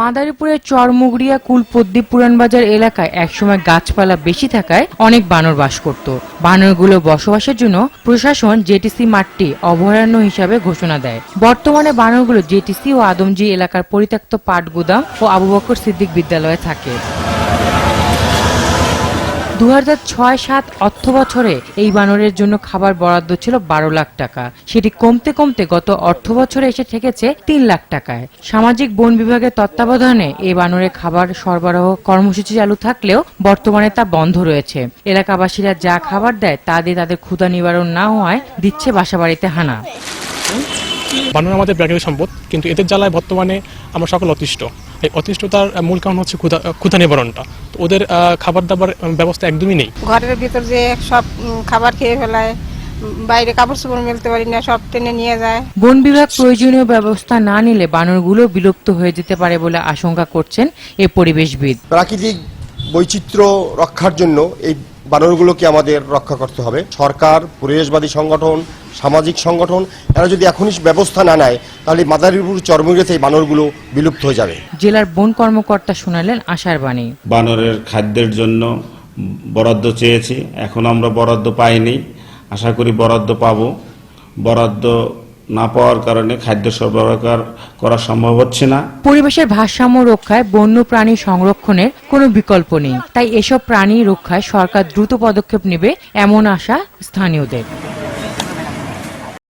মাদারীপুরের চরমুগড়িয়া কুলপদ্দি পুরানবাজার এলাকায় একসময় গাছপালা বেশি থাকায় অনেক বানর বাস করত। বানরগুলো বসবাসের জন্য প্রশাসন জেটিসি মাঠটি অভয়ারণ্য হিসাবে ঘোষণা দেয়। বর্তমানে বানরগুলো জেটিসি ও আদমজি এলাকার পরিত্যক্ত পাট গুদাম ও আবু বকর সিদ্দিক বিদ্যালয়ে থাকে। দু হাজার ছয় সাত অর্থ বছরে এই বানরের জন্য খাবার বরাদ্দ ছিল বারো লাখ টাকা। সেটি কমতে কমতে গত অর্থ বছরে এসে ঠেকেছে তিন লাখ টাকায়। সামাজিক বন বিভাগের তত্ত্বাবধানে এই বানরের খাবার সরবরাহ কর্মসূচি চালু থাকলেও বর্তমানে তা বন্ধ রয়েছে। এলাকাবাসীরা যা খাবার দেয় তা দিয়ে তাদের ক্ষুধা নিবারণ না হওয়ায় দিচ্ছে বাসাবাড়িতে হানা। বানর আমাদের প্রাকৃতিক সম্পদ কিন্তু এদের জ্বালায় বর্তমানে আমরা সকল অতিষ্ঠ। এই অতিষ্ঠতার মূল কারণ হচ্ছে ক্ষুধা ক্ষুধা নিবারণটা। তো ওদের খাবার দাবার ব্যবস্থা একদমই নেই। ঘরের ভিতর যে সব খাবার খেয়ে ফেলায় বাইরে কাপড় চোপড় মেলতে পারি না সব টেনে নিয়ে যায়। বন বিভাগ প্রয়োজনীয় ব্যবস্থা না নিলে বানরগুলো বিলুপ্ত হয়ে যেতে পারে বলে আশঙ্কা করছেন এ পরিবেশবিদ। প্রাকৃতিক বৈচিত্র্য রক্ষার জন্য এই বানরগুলোকে আমাদের রক্ষা করতে হবে। সরকার পরিবেশবাদী সংগঠন সামাজিক সংগঠন এরা যদি এখনই ব্যবস্থা না নেয় তাহলে মাদারীপুর চরমুগেতে এই বানরগুলো বিলুপ্ত হয়ে যাবে। জেলার বন কর্মকর্তা শোনালেন আশার বাণী। বানরের খাদ্যের জন্য বরাদ্দ চেয়েছি। এখন আমরা বরাদ্দ পাইনি। আশা করি বরাদ্দ পাব। বরাদ্দ না পাওয়ার কারণে খাদ্য সরবরাহ করা সম্ভব হচ্ছে না। পরিবেশের ভারসাম্য রক্ষায় বন্য প্রাণী সংরক্ষণের কোনো বিকল্প নেই। তাই এসব প্রাণী রক্ষায় সরকার দ্রুত পদক্ষেপ নেবে এমন আশা স্থানীয়দের।